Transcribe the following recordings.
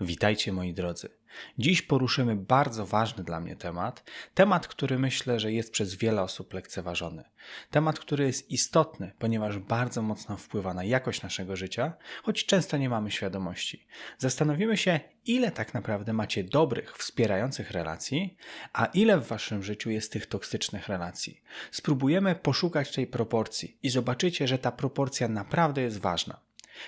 Witajcie moi drodzy. Dziś poruszymy bardzo ważny dla mnie temat, temat, który myślę, że jest przez wiele osób lekceważony. Temat, który jest istotny, ponieważ bardzo mocno wpływa na jakość naszego życia, choć często nie mamy świadomości. Zastanowimy się, ile tak naprawdę macie dobrych, wspierających relacji, a ile w waszym życiu jest tych toksycznych relacji. Spróbujemy poszukać tej proporcji i zobaczycie, że ta proporcja naprawdę jest ważna.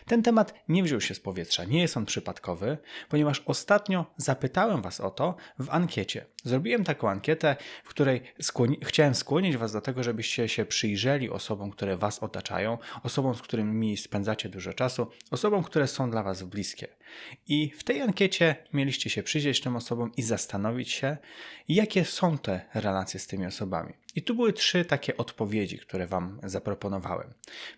Ten temat nie wziął się z powietrza, nie jest on przypadkowy, ponieważ ostatnio zapytałem Was o to w ankiecie. Zrobiłem taką ankietę, w której skłoni chciałem skłonić Was do tego, żebyście się przyjrzeli osobom, które Was otaczają, osobom, z którymi spędzacie dużo czasu, osobom, które są dla Was bliskie. I w tej ankiecie mieliście się przyjrzeć tym osobom i zastanowić się, jakie są te relacje z tymi osobami. I tu były trzy takie odpowiedzi, które Wam zaproponowałem.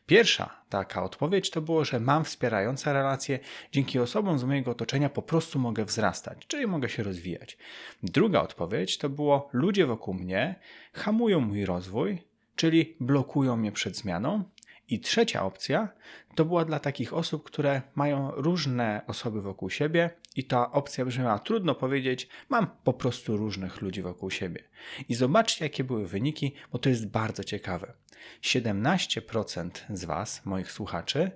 Pierwsza taka odpowiedź to było, że mam wspierające relacje, dzięki osobom z mojego otoczenia po prostu mogę wzrastać, czyli mogę się rozwijać. Druga odpowiedź to było, ludzie wokół mnie hamują mój rozwój, czyli blokują mnie przed zmianą. I trzecia opcja to była dla takich osób, które mają różne osoby wokół siebie, i ta opcja brzmiała: trudno powiedzieć, mam po prostu różnych ludzi wokół siebie. I zobaczcie, jakie były wyniki, bo to jest bardzo ciekawe. 17% z Was, moich słuchaczy,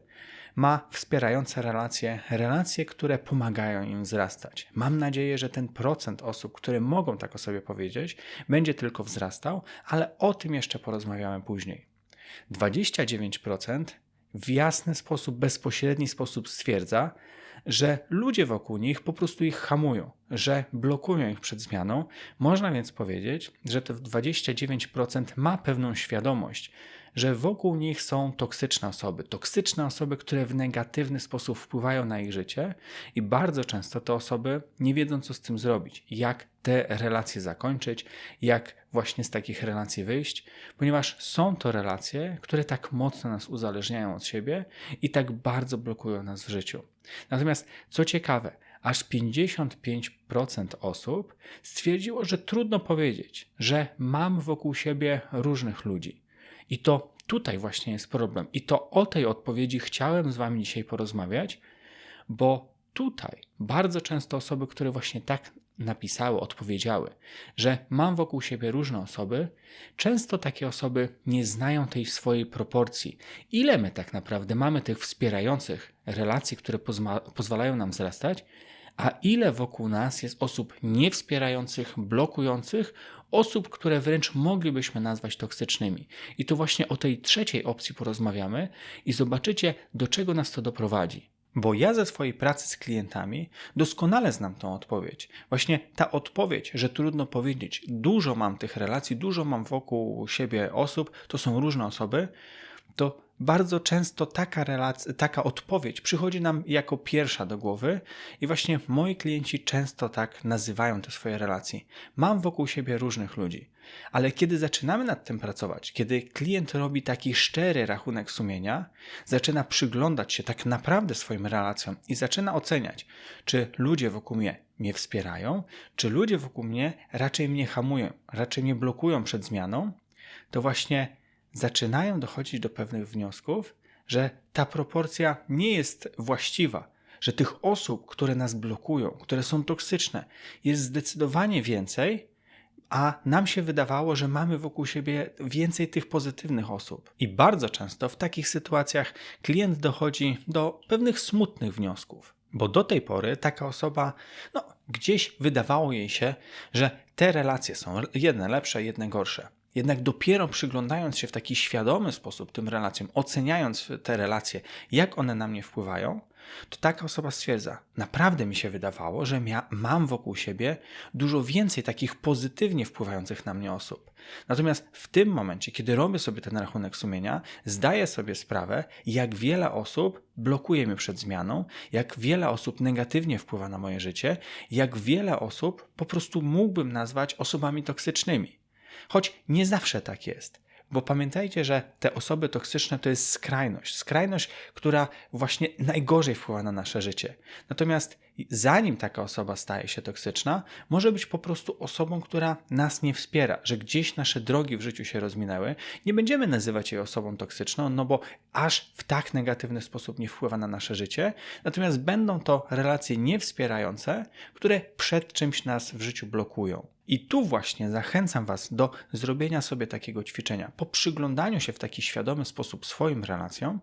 ma wspierające relacje, relacje, które pomagają im wzrastać. Mam nadzieję, że ten procent osób, które mogą tak o sobie powiedzieć, będzie tylko wzrastał, ale o tym jeszcze porozmawiamy później. 29% w jasny sposób, bezpośredni sposób stwierdza, że ludzie wokół nich po prostu ich hamują, że blokują ich przed zmianą. Można więc powiedzieć, że te 29% ma pewną świadomość, że wokół nich są toksyczne osoby, toksyczne osoby, które w negatywny sposób wpływają na ich życie i bardzo często te osoby nie wiedzą, co z tym zrobić, jak te relacje zakończyć, jak właśnie z takich relacji wyjść, ponieważ są to relacje, które tak mocno nas uzależniają od siebie i tak bardzo blokują nas w życiu. Natomiast co ciekawe, aż 55% osób stwierdziło, że trudno powiedzieć, że mam wokół siebie różnych ludzi. I to tutaj właśnie jest problem. I to o tej odpowiedzi chciałem z Wami dzisiaj porozmawiać, bo tutaj bardzo często osoby, które właśnie tak napisały, odpowiedziały, że mam wokół siebie różne osoby, często takie osoby nie znają tej swojej proporcji. Ile my tak naprawdę mamy tych wspierających relacji, które pozwalają nam wzrastać, a ile wokół nas jest osób niewspierających, blokujących, osób, które wręcz moglibyśmy nazwać toksycznymi. I tu właśnie o tej trzeciej opcji porozmawiamy i zobaczycie, do czego nas to doprowadzi. Bo ja ze swojej pracy z klientami doskonale znam tą odpowiedź. Właśnie ta odpowiedź, że trudno powiedzieć, dużo mam tych relacji, dużo mam wokół siebie osób, to są różne osoby, to bardzo często taka, relacja, taka odpowiedź przychodzi nam jako pierwsza do głowy i właśnie moi klienci często tak nazywają te swoje relacje. Mam wokół siebie różnych ludzi, ale kiedy zaczynamy nad tym pracować, kiedy klient robi taki szczery rachunek sumienia, zaczyna przyglądać się tak naprawdę swoim relacjom i zaczyna oceniać, czy ludzie wokół mnie mnie wspierają, czy ludzie wokół mnie raczej mnie hamują, raczej mnie blokują przed zmianą, to właśnie zaczynają dochodzić do pewnych wniosków, że ta proporcja nie jest właściwa, że tych osób, które nas blokują, które są toksyczne, jest zdecydowanie więcej, a nam się wydawało, że mamy wokół siebie więcej tych pozytywnych osób. I bardzo często w takich sytuacjach klient dochodzi do pewnych smutnych wniosków. Bo do tej pory taka osoba, no, gdzieś wydawało jej się, że te relacje są jedne lepsze, jedne gorsze. Jednak dopiero przyglądając się w taki świadomy sposób tym relacjom, oceniając te relacje, jak one na mnie wpływają, to taka osoba stwierdza: Naprawdę mi się wydawało, że mia- mam wokół siebie dużo więcej takich pozytywnie wpływających na mnie osób. Natomiast w tym momencie, kiedy robię sobie ten rachunek sumienia, zdaję sobie sprawę, jak wiele osób blokuje mnie przed zmianą, jak wiele osób negatywnie wpływa na moje życie, jak wiele osób po prostu mógłbym nazwać osobami toksycznymi. Choć nie zawsze tak jest, Bo pamiętajcie, że te osoby toksyczne to jest skrajność. Skrajność, która właśnie najgorzej wpływa na nasze życie. Natomiast zanim taka osoba staje się toksyczna, może być po prostu osobą, która nas nie wspiera, że gdzieś nasze drogi w życiu się rozminęły. Nie będziemy nazywać jej osobą toksyczną, no bo aż w tak negatywny sposób nie wpływa na nasze życie. Natomiast będą to relacje niewspierające, które przed czymś nas w życiu blokują. I tu właśnie zachęcam Was do zrobienia sobie takiego ćwiczenia, po przyglądaniu się w taki świadomy sposób swoim relacjom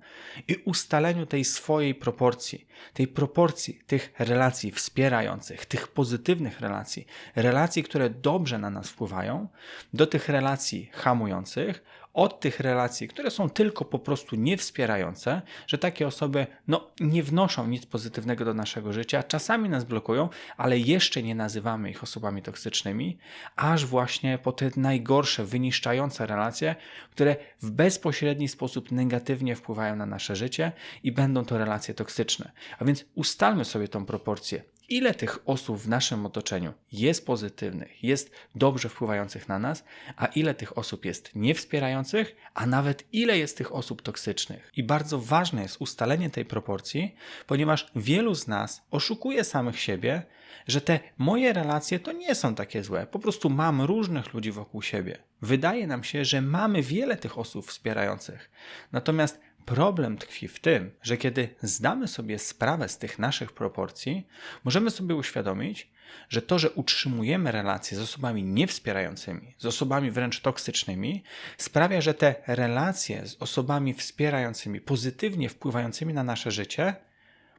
i ustaleniu tej swojej proporcji, tej proporcji tych relacji wspierających, tych pozytywnych relacji, relacji, które dobrze na nas wpływają, do tych relacji hamujących, od tych relacji, które są tylko po prostu niewspierające, że takie osoby no, nie wnoszą nic pozytywnego do naszego życia, czasami nas blokują, ale jeszcze nie nazywamy ich osobami toksycznymi, aż właśnie po te najgorsze, wyniszczające relacje, które w bezpośredni sposób negatywnie wpływają na nasze życie i będą to relacje toksyczne. A więc ustalmy sobie tą proporcję ile tych osób w naszym otoczeniu jest pozytywnych, jest dobrze wpływających na nas, a ile tych osób jest niewspierających, a nawet ile jest tych osób toksycznych. I bardzo ważne jest ustalenie tej proporcji, ponieważ wielu z nas oszukuje samych siebie, że te moje relacje to nie są takie złe. Po prostu mam różnych ludzi wokół siebie. Wydaje nam się, że mamy wiele tych osób wspierających. Natomiast Problem tkwi w tym, że kiedy zdamy sobie sprawę z tych naszych proporcji, możemy sobie uświadomić, że to, że utrzymujemy relacje z osobami niewspierającymi, z osobami wręcz toksycznymi, sprawia, że te relacje z osobami wspierającymi, pozytywnie wpływającymi na nasze życie,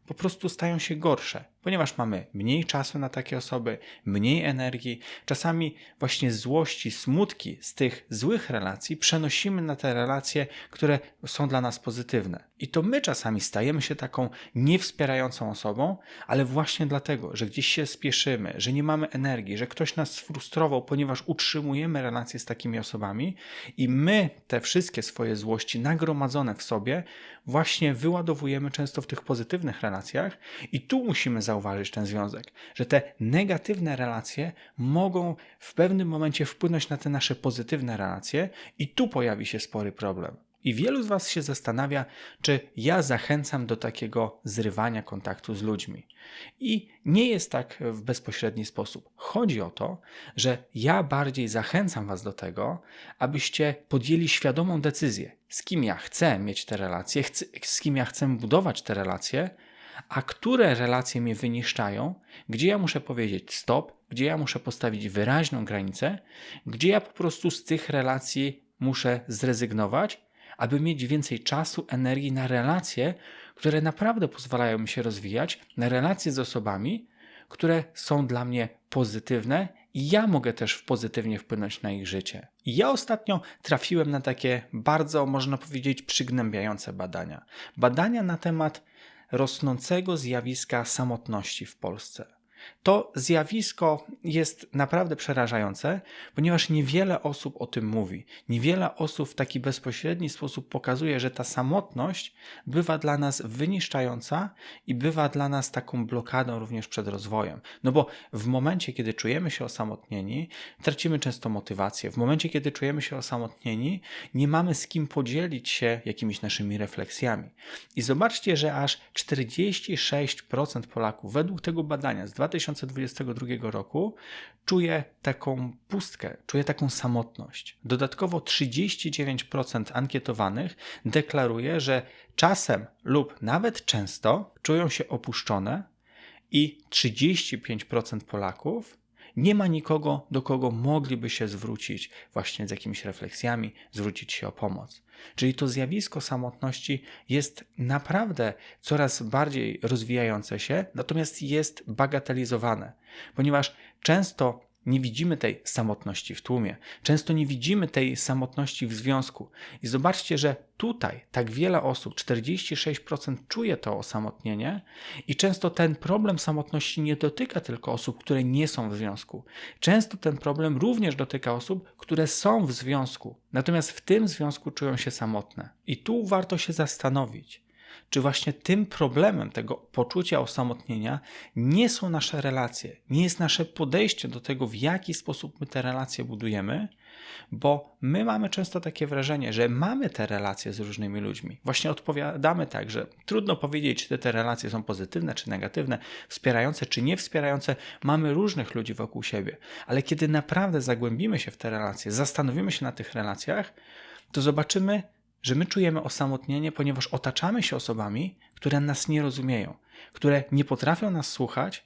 po prostu stają się gorsze ponieważ mamy mniej czasu na takie osoby, mniej energii, czasami właśnie złości, smutki z tych złych relacji przenosimy na te relacje, które są dla nas pozytywne. I to my czasami stajemy się taką niewspierającą osobą, ale właśnie dlatego, że gdzieś się spieszymy, że nie mamy energii, że ktoś nas sfrustrował, ponieważ utrzymujemy relacje z takimi osobami i my te wszystkie swoje złości nagromadzone w sobie właśnie wyładowujemy często w tych pozytywnych relacjach i tu musimy zauważyć ten związek, że te negatywne relacje mogą w pewnym momencie wpłynąć na te nasze pozytywne relacje, i tu pojawi się spory problem. I wielu z Was się zastanawia, czy ja zachęcam do takiego zrywania kontaktu z ludźmi. I nie jest tak w bezpośredni sposób. Chodzi o to, że ja bardziej zachęcam Was do tego, abyście podjęli świadomą decyzję, z kim ja chcę mieć te relacje, z kim ja chcę budować te relacje, a które relacje mnie wyniszczają, gdzie ja muszę powiedzieć stop, gdzie ja muszę postawić wyraźną granicę, gdzie ja po prostu z tych relacji muszę zrezygnować, aby mieć więcej czasu, energii na relacje, które naprawdę pozwalają mi się rozwijać, na relacje z osobami, które są dla mnie pozytywne i ja mogę też pozytywnie wpłynąć na ich życie. I ja ostatnio trafiłem na takie bardzo, można powiedzieć, przygnębiające badania. Badania na temat rosnącego zjawiska samotności w Polsce. To zjawisko jest naprawdę przerażające, ponieważ niewiele osób o tym mówi. Niewiele osób w taki bezpośredni sposób pokazuje, że ta samotność bywa dla nas wyniszczająca i bywa dla nas taką blokadą również przed rozwojem. No bo w momencie, kiedy czujemy się osamotnieni, tracimy często motywację. W momencie, kiedy czujemy się osamotnieni, nie mamy z kim podzielić się jakimiś naszymi refleksjami. I zobaczcie, że aż 46% Polaków według tego badania z 2000 2022 roku czuje taką pustkę, czuje taką samotność. Dodatkowo 39% ankietowanych deklaruje, że czasem lub nawet często czują się opuszczone i 35% Polaków nie ma nikogo, do kogo mogliby się zwrócić właśnie z jakimiś refleksjami, zwrócić się o pomoc. Czyli to zjawisko samotności jest naprawdę coraz bardziej rozwijające się, natomiast jest bagatelizowane, ponieważ często nie widzimy tej samotności w tłumie, często nie widzimy tej samotności w związku. I zobaczcie, że tutaj tak wiele osób, 46% czuje to osamotnienie, i często ten problem samotności nie dotyka tylko osób, które nie są w związku. Często ten problem również dotyka osób, które są w związku, natomiast w tym związku czują się samotne. I tu warto się zastanowić, czy właśnie tym problemem tego poczucia osamotnienia nie są nasze relacje, nie jest nasze podejście do tego, w jaki sposób my te relacje budujemy, bo my mamy często takie wrażenie, że mamy te relacje z różnymi ludźmi. Właśnie odpowiadamy tak, że trudno powiedzieć, czy te relacje są pozytywne, czy negatywne, wspierające, czy nie wspierające. Mamy różnych ludzi wokół siebie, ale kiedy naprawdę zagłębimy się w te relacje, zastanowimy się na tych relacjach, to zobaczymy, że my czujemy osamotnienie, ponieważ otaczamy się osobami, które nas nie rozumieją, które nie potrafią nas słuchać,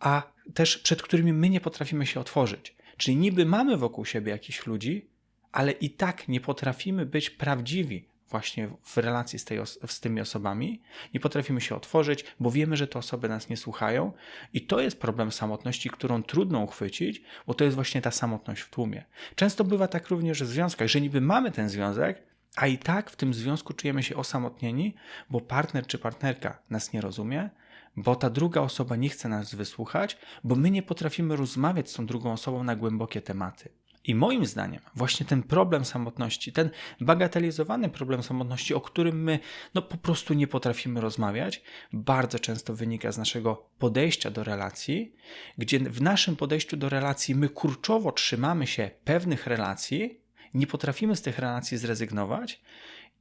a też przed którymi my nie potrafimy się otworzyć. Czyli niby mamy wokół siebie jakichś ludzi, ale i tak nie potrafimy być prawdziwi właśnie w relacji z, tej, z tymi osobami, nie potrafimy się otworzyć, bo wiemy, że te osoby nas nie słuchają, i to jest problem samotności, którą trudno uchwycić, bo to jest właśnie ta samotność w tłumie. Często bywa tak również w związkach, że niby mamy ten związek, a i tak w tym związku czujemy się osamotnieni, bo partner czy partnerka nas nie rozumie, bo ta druga osoba nie chce nas wysłuchać, bo my nie potrafimy rozmawiać z tą drugą osobą na głębokie tematy. I moim zdaniem właśnie ten problem samotności, ten bagatelizowany problem samotności, o którym my no, po prostu nie potrafimy rozmawiać, bardzo często wynika z naszego podejścia do relacji, gdzie w naszym podejściu do relacji my kurczowo trzymamy się pewnych relacji, nie potrafimy z tych relacji zrezygnować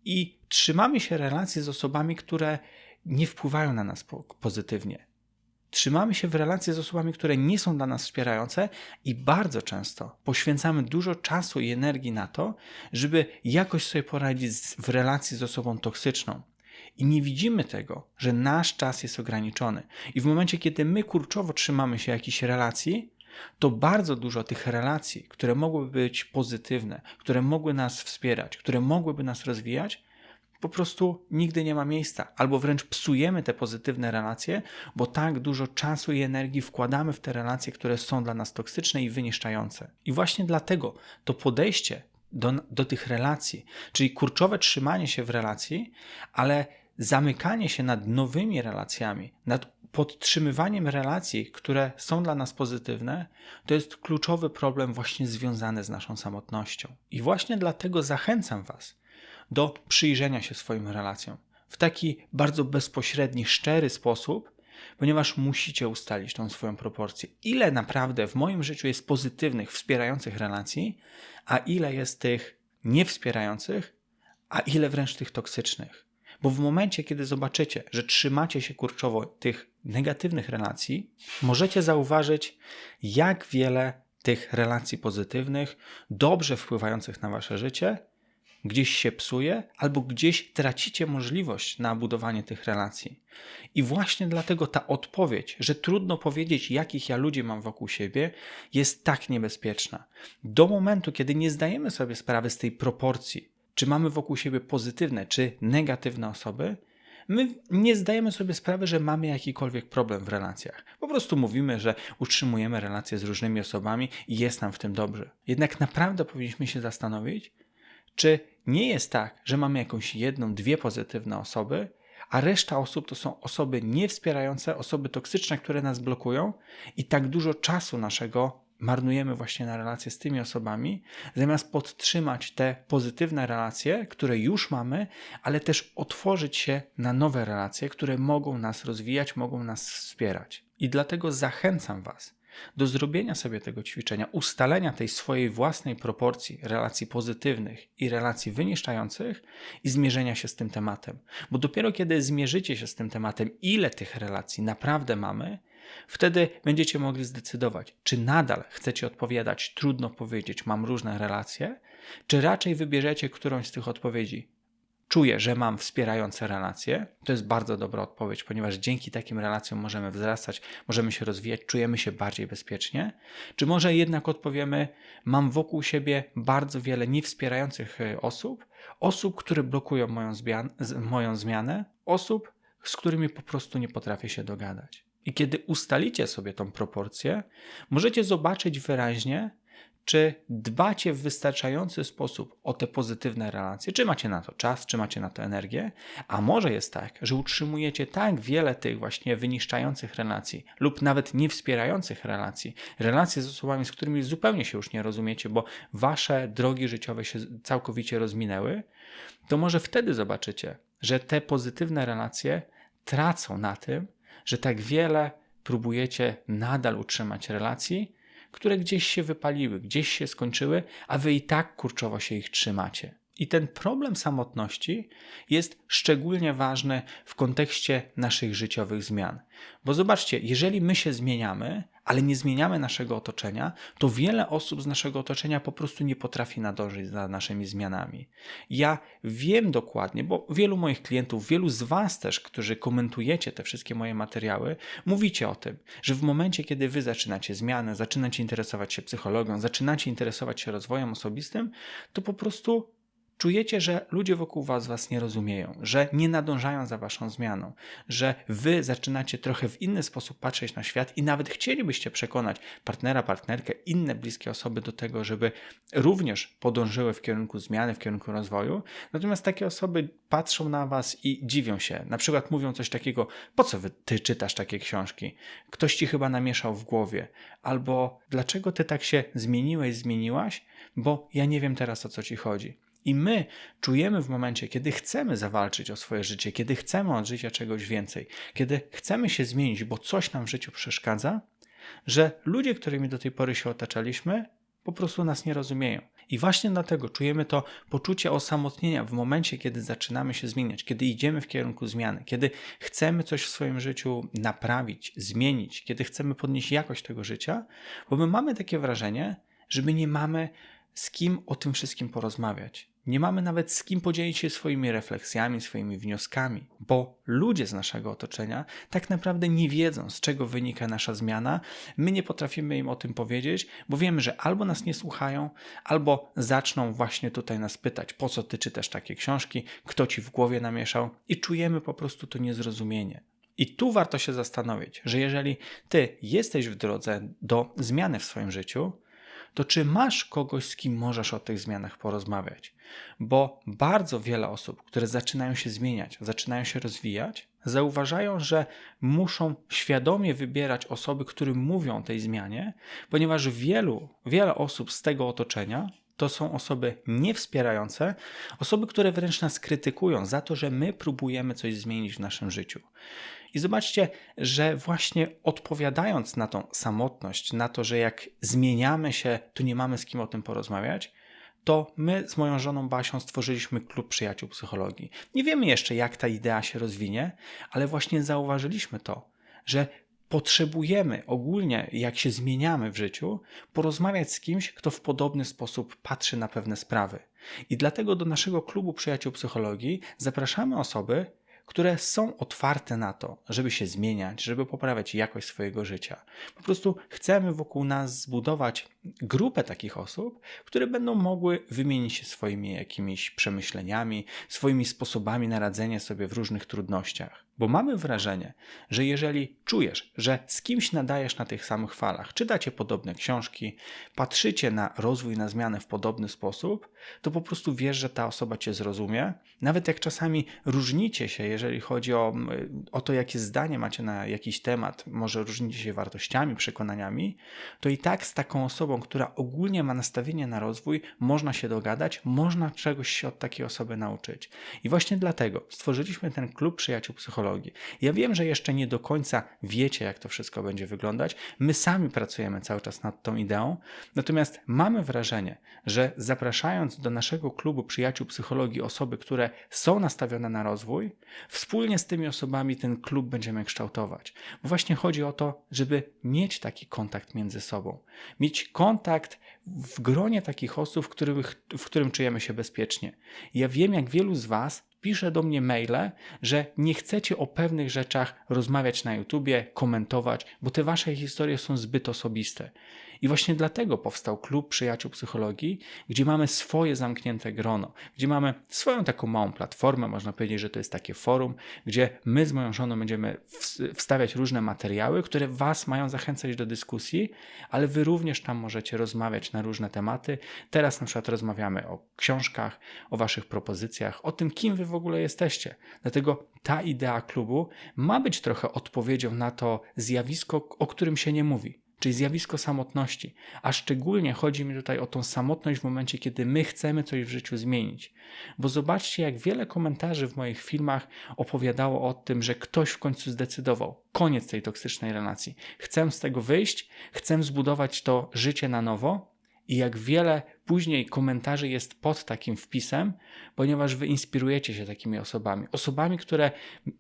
i trzymamy się relacji z osobami, które nie wpływają na nas pozytywnie. Trzymamy się w relacji z osobami, które nie są dla nas wspierające i bardzo często poświęcamy dużo czasu i energii na to, żeby jakoś sobie poradzić w relacji z osobą toksyczną. I nie widzimy tego, że nasz czas jest ograniczony. I w momencie, kiedy my kurczowo trzymamy się jakiejś relacji, to bardzo dużo tych relacji, które mogłyby być pozytywne, które mogły nas wspierać, które mogłyby nas rozwijać, po prostu nigdy nie ma miejsca, albo wręcz psujemy te pozytywne relacje, bo tak dużo czasu i energii wkładamy w te relacje, które są dla nas toksyczne i wyniszczające. I właśnie dlatego to podejście do, do tych relacji, czyli kurczowe trzymanie się w relacji, ale zamykanie się nad nowymi relacjami, nad podtrzymywaniem relacji, które są dla nas pozytywne, to jest kluczowy problem właśnie związany z naszą samotnością. I właśnie dlatego zachęcam Was do przyjrzenia się swoim relacjom w taki bardzo bezpośredni, szczery sposób, ponieważ musicie ustalić tą swoją proporcję. Ile naprawdę w moim życiu jest pozytywnych, wspierających relacji, a ile jest tych niewspierających, a ile wręcz tych toksycznych. Bo w momencie, kiedy zobaczycie, że trzymacie się kurczowo tych negatywnych relacji, możecie zauważyć, jak wiele tych relacji pozytywnych, dobrze wpływających na wasze życie, gdzieś się psuje, albo gdzieś tracicie możliwość na budowanie tych relacji. I właśnie dlatego ta odpowiedź, że trudno powiedzieć, jakich ja ludzi mam wokół siebie, jest tak niebezpieczna. Do momentu, kiedy nie zdajemy sobie sprawy z tej proporcji, czy mamy wokół siebie pozytywne, czy negatywne osoby, my nie zdajemy sobie sprawy, że mamy jakikolwiek problem w relacjach. Po prostu mówimy, że utrzymujemy relacje z różnymi osobami i jest nam w tym dobrze. Jednak naprawdę powinniśmy się zastanowić, czy nie jest tak, że mamy jakąś jedną, dwie pozytywne osoby, a reszta osób to są osoby niewspierające, osoby toksyczne, które nas blokują i tak dużo czasu naszego marnujemy właśnie na relacje z tymi osobami, zamiast podtrzymać te pozytywne relacje, które już mamy, ale też otworzyć się na nowe relacje, które mogą nas rozwijać, mogą nas wspierać. I dlatego zachęcam Was do zrobienia sobie tego ćwiczenia, ustalenia tej swojej własnej proporcji relacji pozytywnych i relacji wyniszczających i zmierzenia się z tym tematem. Bo dopiero kiedy zmierzycie się z tym tematem, ile tych relacji naprawdę mamy, wtedy będziecie mogli zdecydować, czy nadal chcecie odpowiadać, trudno powiedzieć, mam różne relacje, czy raczej wybierzecie którąś z tych odpowiedzi czuję, że mam wspierające relacje, to jest bardzo dobra odpowiedź, ponieważ dzięki takim relacjom możemy wzrastać, możemy się rozwijać, czujemy się bardziej bezpiecznie. Czy może jednak odpowiemy, mam wokół siebie bardzo wiele niewspierających e, osób, osób, które blokują moją, moją zmianę, osób, z którymi po prostu nie potrafię się dogadać. I kiedy ustalicie sobie tą proporcję, możecie zobaczyć wyraźnie, czy dbacie w wystarczający sposób o te pozytywne relacje, czy macie na to czas, czy macie na to energię, a może jest tak, że utrzymujecie tak wiele tych właśnie wyniszczających relacji lub nawet niewspierających relacji, relacje z osobami, z którymi zupełnie się już nie rozumiecie, bo wasze drogi życiowe się całkowicie rozminęły, to może wtedy zobaczycie, że te pozytywne relacje tracą na tym, że tak wiele próbujecie nadal utrzymać relacji, które gdzieś się wypaliły, gdzieś się skończyły, a wy i tak kurczowo się ich trzymacie. I ten problem samotności jest szczególnie ważny w kontekście naszych życiowych zmian. Bo zobaczcie, jeżeli my się zmieniamy, ale nie zmieniamy naszego otoczenia, to wiele osób z naszego otoczenia po prostu nie potrafi nadążyć za naszymi zmianami. Ja wiem dokładnie, bo wielu moich klientów, wielu z Was też, którzy komentujecie te wszystkie moje materiały, mówicie o tym, że w momencie, kiedy Wy zaczynacie zmianę, zaczynacie interesować się psychologią, zaczynacie interesować się rozwojem osobistym, to po prostu Czujecie, że ludzie wokół was was nie rozumieją, że nie nadążają za waszą zmianą, że wy zaczynacie trochę w inny sposób patrzeć na świat i nawet chcielibyście przekonać partnera, partnerkę, inne bliskie osoby do tego, żeby również podążyły w kierunku zmiany, w kierunku rozwoju. Natomiast takie osoby patrzą na was i dziwią się. Na przykład mówią coś takiego: Po co wy, ty czytasz takie książki? Ktoś ci chyba namieszał w głowie. Albo dlaczego ty tak się zmieniłeś, zmieniłaś? Bo ja nie wiem teraz o co ci chodzi. I my czujemy w momencie, kiedy chcemy zawalczyć o swoje życie, kiedy chcemy od życia czegoś więcej, kiedy chcemy się zmienić, bo coś nam w życiu przeszkadza, że ludzie, którymi do tej pory się otaczaliśmy, po prostu nas nie rozumieją. I właśnie dlatego czujemy to poczucie osamotnienia w momencie, kiedy zaczynamy się zmieniać, kiedy idziemy w kierunku zmiany, kiedy chcemy coś w swoim życiu naprawić, zmienić, kiedy chcemy podnieść jakość tego życia, bo my mamy takie wrażenie, że my nie mamy z kim o tym wszystkim porozmawiać. Nie mamy nawet z kim podzielić się swoimi refleksjami, swoimi wnioskami, bo ludzie z naszego otoczenia tak naprawdę nie wiedzą, z czego wynika nasza zmiana. My nie potrafimy im o tym powiedzieć, bo wiemy, że albo nas nie słuchają, albo zaczną właśnie tutaj nas pytać, po co ty czytasz takie książki, kto ci w głowie namieszał, i czujemy po prostu to niezrozumienie. I tu warto się zastanowić, że jeżeli ty jesteś w drodze do zmiany w swoim życiu, to czy masz kogoś, z kim możesz o tych zmianach porozmawiać? Bo bardzo wiele osób, które zaczynają się zmieniać, zaczynają się rozwijać, zauważają, że muszą świadomie wybierać osoby, którym mówią o tej zmianie, ponieważ wielu, wiele osób z tego otoczenia to są osoby niewspierające, osoby, które wręcz nas krytykują za to, że my próbujemy coś zmienić w naszym życiu. I zobaczcie, że właśnie odpowiadając na tą samotność, na to, że jak zmieniamy się, to nie mamy z kim o tym porozmawiać, to my z moją żoną Basią stworzyliśmy klub przyjaciół psychologii. Nie wiemy jeszcze, jak ta idea się rozwinie, ale właśnie zauważyliśmy to, że potrzebujemy ogólnie, jak się zmieniamy w życiu, porozmawiać z kimś, kto w podobny sposób patrzy na pewne sprawy. I dlatego do naszego klubu przyjaciół psychologii zapraszamy osoby, które są otwarte na to, żeby się zmieniać, żeby poprawiać jakość swojego życia. Po prostu chcemy wokół nas zbudować grupę takich osób, które będą mogły wymienić się swoimi jakimiś przemyśleniami, swoimi sposobami na radzenie sobie w różnych trudnościach. Bo mamy wrażenie, że jeżeli czujesz, że z kimś nadajesz na tych samych falach, czytacie podobne książki, patrzycie na rozwój, na zmianę w podobny sposób, to po prostu wiesz, że ta osoba cię zrozumie. Nawet jak czasami różnicie się, jeżeli chodzi o, o to, jakie zdanie macie na jakiś temat, może różnicie się wartościami, przekonaniami, to i tak z taką osobą, która ogólnie ma nastawienie na rozwój, można się dogadać, można czegoś się od takiej osoby nauczyć. I właśnie dlatego stworzyliśmy ten klub przyjaciół psychologii. Ja wiem, że jeszcze nie do końca wiecie, jak to wszystko będzie wyglądać. My sami pracujemy cały czas nad tą ideą, natomiast mamy wrażenie, że zapraszając do naszego klubu przyjaciół psychologii osoby, które są nastawione na rozwój, wspólnie z tymi osobami ten klub będziemy kształtować. Bo właśnie chodzi o to, żeby mieć taki kontakt między sobą, mieć kontakt w gronie takich osób, w, w którym czujemy się bezpiecznie. Ja wiem, jak wielu z Was pisze do mnie maile, że nie chcecie o pewnych rzeczach rozmawiać na YouTubie, komentować, bo te Wasze historie są zbyt osobiste. I właśnie dlatego powstał Klub Przyjaciół Psychologii, gdzie mamy swoje zamknięte grono, gdzie mamy swoją taką małą platformę, można powiedzieć, że to jest takie forum, gdzie my z moją żoną będziemy wstawiać różne materiały, które Was mają zachęcać do dyskusji, ale Wy również tam możecie rozmawiać na różne tematy. Teraz na przykład rozmawiamy o książkach, o Waszych propozycjach, o tym, kim Wy w ogóle jesteście. Dlatego ta idea klubu ma być trochę odpowiedzią na to zjawisko, o którym się nie mówi czyli zjawisko samotności. A szczególnie chodzi mi tutaj o tą samotność w momencie, kiedy my chcemy coś w życiu zmienić. Bo zobaczcie, jak wiele komentarzy w moich filmach opowiadało o tym, że ktoś w końcu zdecydował. Koniec tej toksycznej relacji. Chcę z tego wyjść, chcę zbudować to życie na nowo. I jak wiele później komentarzy jest pod takim wpisem, ponieważ wy inspirujecie się takimi osobami. Osobami, które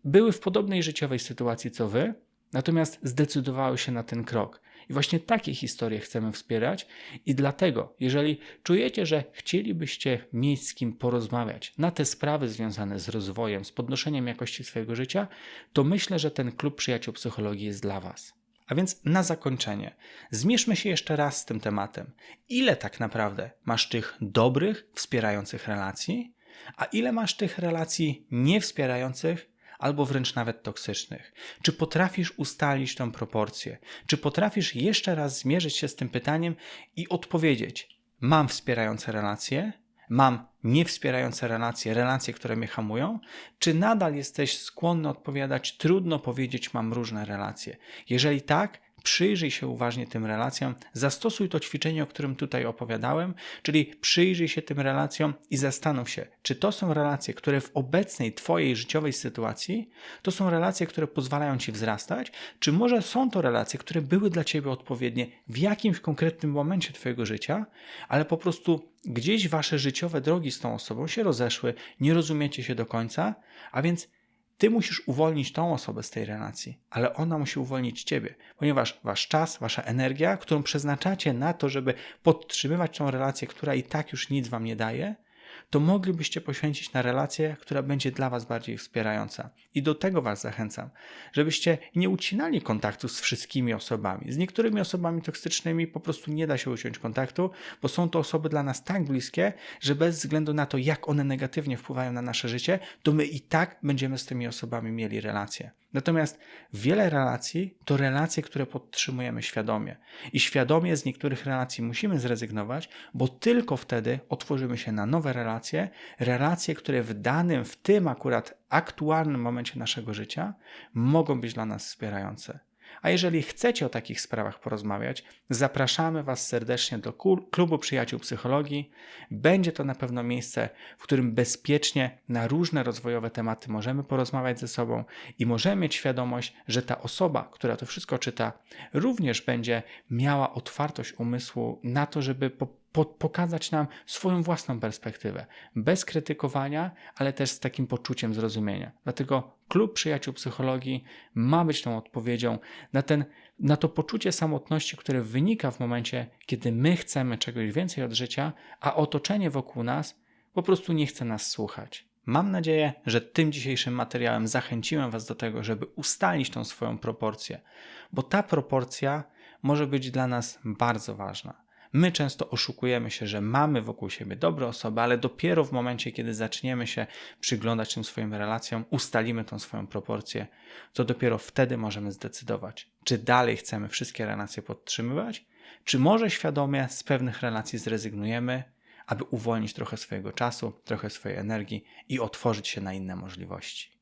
były w podobnej życiowej sytuacji co wy, natomiast zdecydowały się na ten krok. I właśnie takie historie chcemy wspierać, i dlatego, jeżeli czujecie, że chcielibyście mieć z kim porozmawiać na te sprawy związane z rozwojem, z podnoszeniem jakości swojego życia, to myślę, że ten klub przyjaciół psychologii jest dla Was. A więc na zakończenie, zmierzmy się jeszcze raz z tym tematem. Ile tak naprawdę masz tych dobrych, wspierających relacji, a ile masz tych relacji niewspierających, albo wręcz nawet toksycznych? Czy potrafisz ustalić tą proporcję? Czy potrafisz jeszcze raz zmierzyć się z tym pytaniem i odpowiedzieć: Mam wspierające relacje, mam niewspierające relacje, relacje, które mnie hamują, czy nadal jesteś skłonny odpowiadać, trudno powiedzieć, mam różne relacje? Jeżeli tak, przyjrzyj się uważnie tym relacjom, zastosuj to ćwiczenie, o którym tutaj opowiadałem, czyli przyjrzyj się tym relacjom i zastanów się, czy to są relacje, które w obecnej Twojej życiowej sytuacji to są relacje, które pozwalają Ci wzrastać, czy może są to relacje, które były dla Ciebie odpowiednie w jakimś konkretnym momencie Twojego życia, ale po prostu gdzieś Wasze życiowe drogi z tą osobą się rozeszły, nie rozumiecie się do końca, a więc ty musisz uwolnić tą osobę z tej relacji, ale ona musi uwolnić ciebie, ponieważ wasz czas, wasza energia, którą przeznaczacie na to, żeby podtrzymywać tą relację, która i tak już nic wam nie daje, to moglibyście poświęcić na relację, która będzie dla Was bardziej wspierająca. I do tego Was zachęcam, żebyście nie ucinali kontaktu z wszystkimi osobami. Z niektórymi osobami toksycznymi po prostu nie da się uciąć kontaktu, bo są to osoby dla nas tak bliskie, że bez względu na to, jak one negatywnie wpływają na nasze życie, to my i tak będziemy z tymi osobami mieli relacje. Natomiast wiele relacji to relacje, które podtrzymujemy świadomie. I świadomie z niektórych relacji musimy zrezygnować, bo tylko wtedy otworzymy się na nowe relacje, relacje, które w danym, w tym akurat aktualnym momencie naszego życia mogą być dla nas wspierające. A jeżeli chcecie o takich sprawach porozmawiać, zapraszamy Was serdecznie do klubu przyjaciół psychologii. Będzie to na pewno miejsce, w którym bezpiecznie na różne rozwojowe tematy możemy porozmawiać ze sobą i możemy mieć świadomość, że ta osoba, która to wszystko czyta, również będzie miała otwartość umysłu na to, żeby po pokazać nam swoją własną perspektywę, bez krytykowania, ale też z takim poczuciem zrozumienia. Dlatego klub przyjaciół psychologii ma być tą odpowiedzią na, ten, na to poczucie samotności, które wynika w momencie, kiedy my chcemy czegoś więcej od życia, a otoczenie wokół nas po prostu nie chce nas słuchać. Mam nadzieję, że tym dzisiejszym materiałem zachęciłem Was do tego, żeby ustalić tą swoją proporcję, bo ta proporcja może być dla nas bardzo ważna. My często oszukujemy się, że mamy wokół siebie dobre osoby, ale dopiero w momencie, kiedy zaczniemy się przyglądać tym swoim relacjom, ustalimy tą swoją proporcję, to dopiero wtedy możemy zdecydować, czy dalej chcemy wszystkie relacje podtrzymywać, czy może świadomie z pewnych relacji zrezygnujemy, aby uwolnić trochę swojego czasu, trochę swojej energii i otworzyć się na inne możliwości.